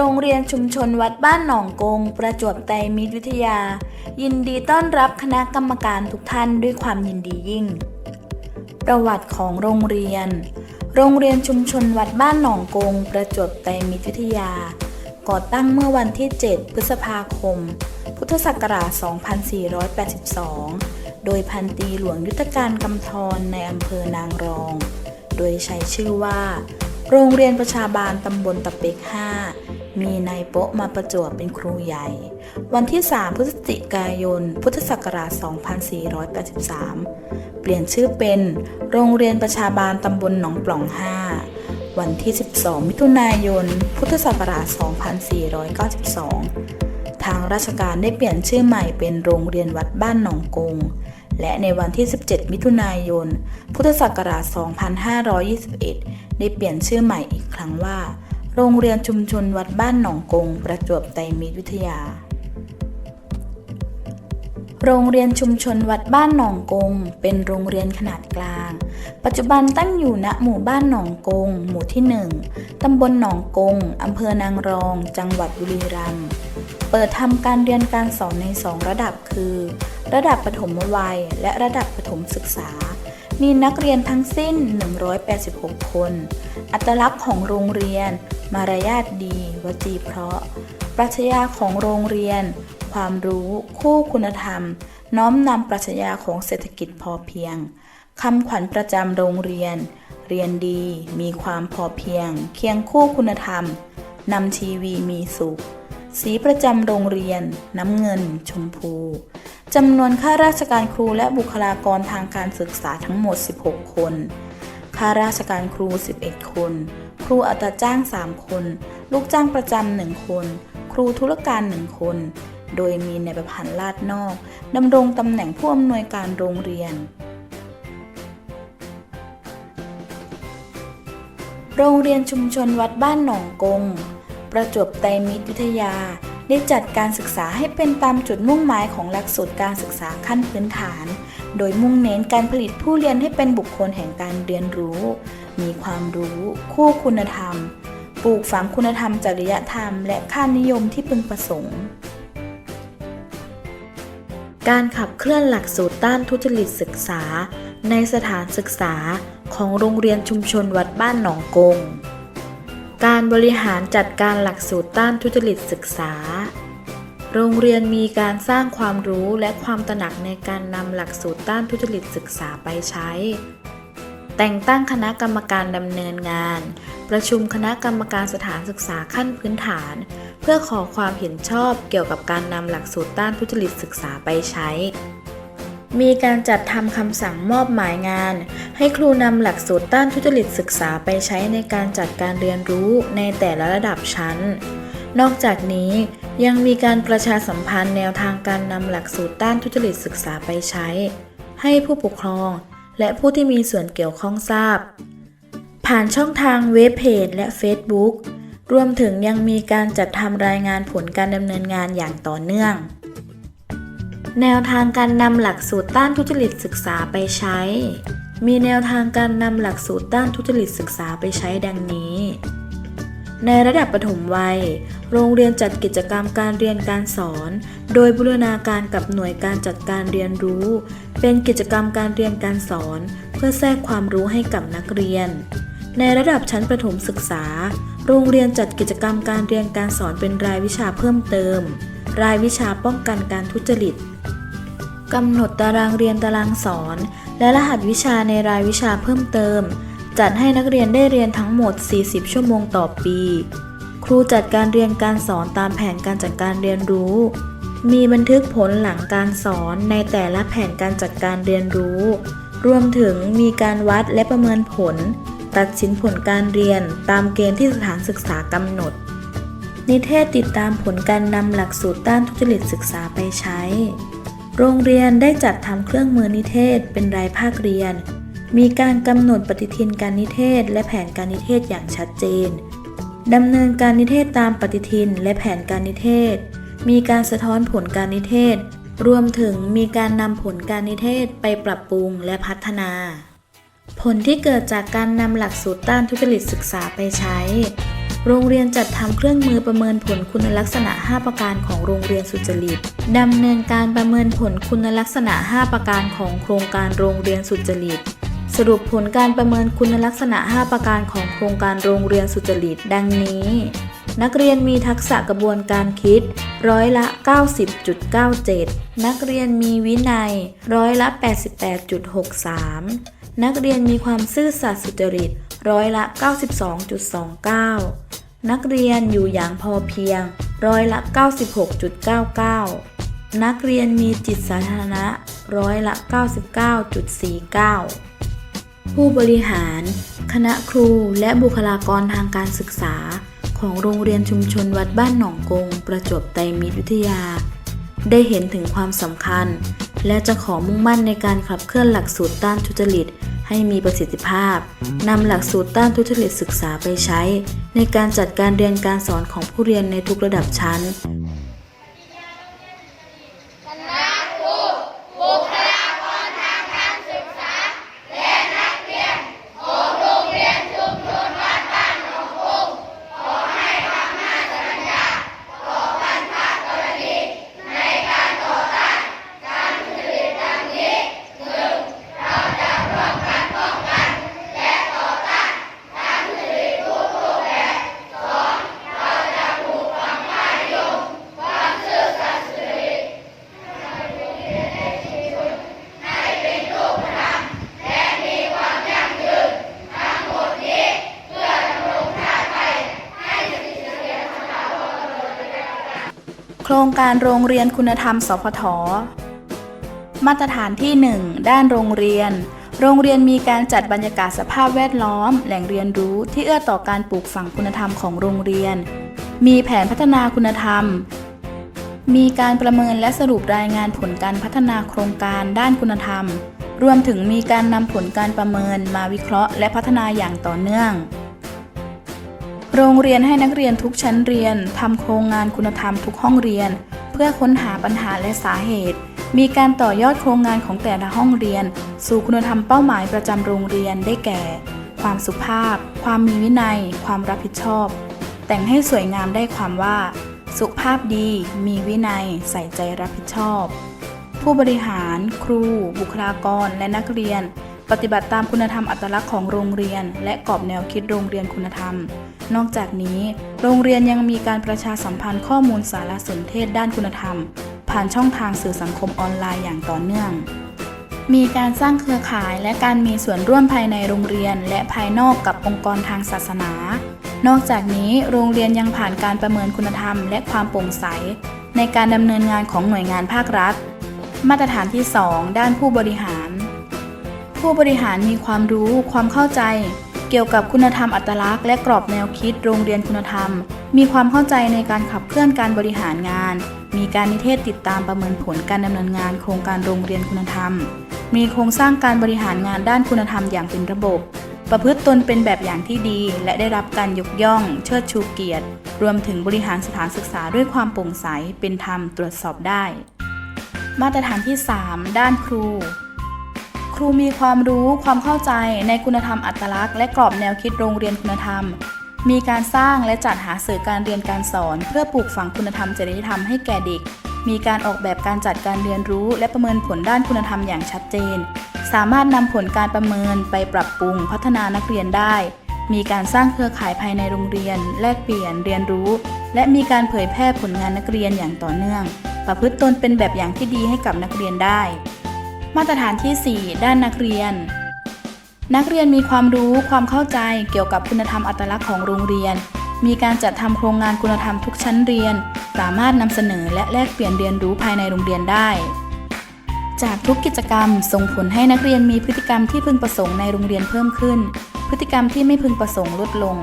รงเรียนชุมชนวัดบ้านหนองกง ประจวบไตรมิตรวิทยา ยินดีต้อนรับคณะกรรมการทุกท่านด้วยความยินดียิ่ง ประวัติของโรงเรียน โรงเรียนชุมชนวัดบ้านหนองกง ประจวบไตรมิตรวิทยา ก่อตั้งเมื่อวันที่ 7 พฤษภาคม พุทธศักราช 2482 โดยพันตีหลวงยุทธการกำธรในอำเภอนางรอง โดยใช้ชื่อว่าโรงเรียนประชาบาลตำบลตะเป็ก 5 มีนายโป๊ะมาประจวบเป็นครูใหญ่ วันที่ 3 พฤศจิกายน พุทธศักราช 2483 เปลี่ยนชื่อเป็น โรงเรียนประชาบาลตำบลหนองปล่อง 5 วันที่ 12 มิถุนายน พุทธศักราช 2492 ทางราชการได้เปลี่ยนชื่อใหม่เป็นโรงเรียนวัดบ้านหนองกง และในวันที่ 17 มิถุนายน พุทธศักราช 2521 ได้เปลี่ยนชื่อใหม่อีกครั้งว่า โรงเรียนชุมชนวัดบ้านหนองกง ประจวบไตรมิตรวิทยา โรงเรียนชุมชนวัดบ้านหนองกง เป็นโรงเรียนขนาดกลาง ปัจจุบันตั้งอยู่ณหมู่บ้านหนองกง หมู่ที่ 1 ตำบลหนองกง อำเภอนางรอง จังหวัดบุรีรัมย์ เปิดทำการเรียนการสอนใน 2 ระดับคือ ระดับปฐมวัย และระดับประถมศึกษามีนักเรียนทั้งสิ้น 186 คน อัตลักษณ์ของโรงเรียน มารยาทดี วจีเพราะ ปรัชญาของโรงเรียน ความรู้คู่คุณธรรม น้อมนำปรัชญาของเศรษฐกิจพอเพียงคำขวัญประจำโรงเรียน เรียนดีมีความพอเพียง เคียงคู่คุณธรรมนำชีวีมีสุข สีประจำโรงเรียน น้ำเงิน ชมพูจำนวนข้าราชการครูและบุคลากรทางการศึกษาทั้งหมด 16 คน ข้าราชการครู 11 คน รูอัตราจ้าง 3 คน ลูกจ้างประจำหนึ่งคน ครูธุรการหนึ่งคน โดยมีในประพันธ์ลาดนอกดำรงตำแหน่งผู้อำนวยการโรงเรียน โรงเรียนชุมชนวัดบ้านหนองกง ประจวบไตรมิตรวิทยาได้จัดการศึกษาให้เป็นตามจุดมุ่งหมายของหลักสูตรการศึกษาขั้นพื้นฐาน โดยมุ่งเน้นการผลิตผู้เรียนให้เป็นบุคคลแห่งการเรียนรู้ มีความรู้ คู่คุณธรรม ปลูกฝังคุณธรรมจริยธรรม และค่านิยมที่พึงประสงค์ การขับเคลื่อนหลักสูตรต้านทุจริตศึกษา ในสถานศึกษาของโรงเรียนชุมชนวัดบ้านหนองกง การบริหารจัดการหลักสูตรต้านทุจริตศึกษา โรงเรียนมีการสร้างความรู้และความตระหนักในการนำหลักสูตรต้านทุจริตศึกษาไปใช้ แต่งตั้งคณะกรรมการดำเนินงาน ประชุมคณะกรรมการสถานศึกษาขั้นพื้นฐาน เพื่อขอความเห็นชอบเกี่ยวกับการนำหลักสูตรต้านทุจริตศึกษาไปใช้ มีการจัดทำคำสั่งมอบหมายงาน ให้ครูนำหลักสูตรต้านทุจริตศึกษาไปใช้ในการจัดการเรียนรู้ในแต่ละระดับชั้น นอกจากนี้ยังมีการประชาสัมพันธ์แนวทางการนำหลักสูตรต้านทุจริตศึกษาไปใช้ ให้ผู้ปกครอง และผู้ที่มีส่วนเกี่ยวข้องทราบ ผ่านช่องทางเว็บเพจและ Facebook รวมถึงยังมีการจัดทำรายงานผลการดำเนินงานอย่างต่อเนื่อง แนวทางการนำหลักสูตรต้านทุจริตศึกษาไปใช้ มีแนวทางการนำหลักสูตรต้านทุจริตศึกษาไปใช้ดังนี้ ในระดับประถมวัย โรงเรียนจัดกิจกรรมการเรียนการสอน โดยบูรณาการกับหน่วยการจัดการเรียนรู้ เป็นกิจกรรมการเรียนการสอน เพื่อแทรกความรู้ให้กับนักเรียน ในระดับชั้นประถมศึกษา โรงเรียนจัดกิจกรรมการเรียนการสอนเป็นรายวิชาเพิ่มเติม รายวิชาป้องกันการทุจริตกำหนดตารางเรียนตารางสอน และรหัสวิชาในรายวิชาเพิ่มเติม จัดให้นักเรียนได้เรียนทั้งหมด 40 ชั่วโมงต่อปี ครูจัดการเรียนการสอนตามแผนการจัดการเรียนรู้ มีบันทึกผลหลังการสอนในแต่ละแผนการจัดการเรียนรู้ รวมถึงมีการวัดและประเมินผล ตัดสินผลการเรียนตามเกณฑ์ที่สถานศึกษากำหนด นิเทศติดตามผลการนำหลักสูตรต้านทุจริตศึกษาไปใช้ โรงเรียนได้จัดทำเครื่องมือนิเทศเป็นรายภาคเรียน มีการกำหนดปฏิทินการนิเทศ และแผนการนิเทศอย่างชัดเจนดำเนินการนิเทศตามปฏิทินและแผนการนิเทศ มีการสะท้อนผลการนิเทศ รวมถึงมีการนำผลการนิเทศไปปรับปรุงและพัฒนา ผลที่เกิดจากการนำหลักสูตรต้านทุจริตศึกษาไปใช้ โรงเรียนจัดทำเครื่องมือประเมินผลคุณลักษณะ 5 ประการของโรงเรียนสุจริตดำเนินการประเมินผลคุณลักษณะ 5 ประการของโครงการโรงเรียนสุจริต รุปผลการประเมินคุณลักษณะ 5 ประการของโครงการโรงเรียนสุจริตดังนี้ นักเรียนมีทักษะกระบวนการคิด ร้อยละ 90.97 นักเรียนมีวินัย ร้อยละ 88.63 นักเรียนมีความซื่อสัตย์สุจริต ร้อยละ 92.29 นักเรียนอยู่อย่างพอเพียง ร้อยละ 96.99นักเรียนมีจิตสาธารณะร้อยละ 99.49 ผู้บริหาร คณะครูและบุคลากรทางการศึกษา ของโรงเรียนชุมชนวัดบ้านหนองกง ประจวบไตรมิตรวิทยา ได้เห็นถึงความสำคัญ และจะขอมุ่งมั่นในการขับเคลื่อนหลักสูตรต้านทุจริตให้มีประสิทธิภาพ นำหลักสูตรต้านทุจริตศึกษาไปใช้ ในการจัดการเรียนการสอนของผู้เรียนในทุกระดับชั้น ครงการโรงเรียนคุณธรรม สพท มาตรฐานที่ 1 ด้านโรงเรียน โรงเรียนมีการจัดบรรยากาศสภาพแวดล้อม แหล่งเรียนรู้ที่เอื้อต่อการปลูกฝังคุณธรรมของโรงเรียน มีแผนพัฒนาคุณธรรม มีการประเมินและสรุปรายงานผลการพัฒนาโครงการด้านคุณธรรม รวมถึงมีการนำผลการประเมินมาวิเคราะห์ และพัฒนาอย่างต่อเนื่อง โรงเรียนให้นักเรียนทุกชั้นเรียนทำโครงงานคุณธรรมทุกห้องเรียน เพื่อค้นหาปัญหาและสาเหตุ มีการต่อยอดโครงงานของแต่ละห้องเรียน สู่คุณธรรมเป้าหมายประจำโรงเรียนได้แก่ ความสุภาพ ความมีวินัย ความรับผิดชอบ แต่งให้สวยงามได้ความว่า สุภาพดี มีวินัย ใส่ใจรับผิดชอบ ผู้บริหาร ครู บุคลากร และนักเรียน ปฏิบัติตามคุณธรรมอัตลักษณ์ของโรงเรียน และกรอบแนวคิดโรงเรียนคุณธรรม นอกจากนี้ โรงเรียนยังมีการประชาสัมพันธ์ข้อมูลสารสนเทศด้านคุณธรรม ผ่านช่องทางสื่อสังคมออนไลน์อย่างต่อเนื่อง มีการสร้างเครือข่ายและการมีส่วนร่วมภายในโรงเรียน และภายนอกกับองค์กรทางศาสนา นอกจากนี้โรงเรียนยังผ่านการประเมินคุณธรรม และความโปร่งใส ในการดำเนินงานของหน่วยงานภาครัฐ มาตรฐานที่ 2 ด้านผู้บริหาร ผู้บริหารมีความรู้ความเข้าใจ เกี่ยวกับคุณธรรมอัตลักษณ์และกรอบแนวคิดโรงเรียนคุณธรรม มีความเข้าใจในการขับเคลื่อนการบริหารงาน มีการนิเทศติดตามประเมินผลการดำเนินงานโครงการโรงเรียนคุณธรรม มีโครงสร้างการบริหารงานด้านคุณธรรมอย่างเป็นระบบ ประพฤติตนเป็นแบบอย่างที่ดี และได้รับการยกย่อง เชิดชูเกียรติ รวมถึงบริหารสถานศึกษาด้วยความโปร่งใสเป็นธรรมตรวจสอบได้ มาตรฐานที่ 3 ด้านครู รูมีความรู้ความเข้าใจในคุณธรรมอัตลักษณ์และกรอบแนวคิดโรงเรียนคุณธรรม มีการสร้างและจัดหาสื่อการเรียนการสอน เพื่อปลูกฝังคุณธรรมจริยธรรมให้แก่เด็ก มีการออกแบบการจัดการเรียนรู้ และประเมินผลด้านคุณธรรมอย่างชัดเจน สามารถนำผลการประเมินไปปรับปรุง พัฒนานักเรียนได้ มีการสร้างเครือข่ายภายในโรงเรียน แลกเปลี่ยนเรียนรู้ และมีการเผยแพร่ผลงานนักเรียนอย่างต่อเนื่อง ประพฤติตนเป็นแบบอย่างที่ดีให้กับนักเรียนได้ มาตรฐานที่ 4 ด้านนักเรียน นักเรียนมีความรู้ความเข้าใจเกี่ยวกับคุณธรรมอัตลักษณ์ของโรงเรียน มีการจัดทำโครงงานคุณธรรมทุกชั้นเรียน สามารถนำเสนอและแลกเปลี่ยนเรียนรู้ภายในโรงเรียนได้ จากทุกกิจกรรมส่งผลให้นักเรียนมีพฤติกรรมที่พึงประสงค์ในโรงเรียนเพิ่มขึ้น พฤติกรรมที่ไม่พึงประสงค์ลดลง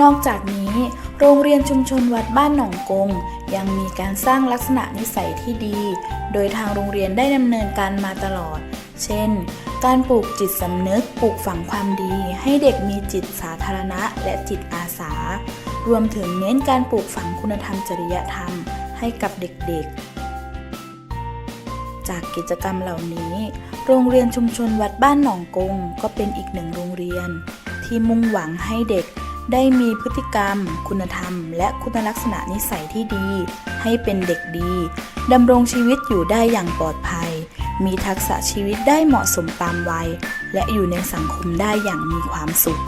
นอกจากนี้ โรงเรียนชุมชนวัดบ้านหนองกง ยังมีการสร้างลักษณะนิสัยที่ดี โดยทางโรงเรียนได้ดำเนินการมาตลอด เช่น การปลูกจิตสำนึก ปลูกฝังความดี ให้เด็กมีจิตสาธารณะ และจิตอาสา รวมถึงเน้นการปลูกฝังคุณธรรมจริยธรรม ให้กับเด็กๆ จากกิจกรรมเหล่านี้ โรงเรียนชุมชนวัดบ้านหนองกง ก็เป็นอีกหนึ่งโรงเรียน ที่มุ่งหวังให้เด็ก ได้มีพฤติกรรม คุณธรรม และคุณลักษณะนิสัยที่ดี ให้เป็นเด็กดีดำรงชีวิตอยู่ได้อย่างปลอดภัย มีทักษะชีวิตได้เหมาะสมตามวัย และอยู่ในสังคมได้อย่างมีความสุข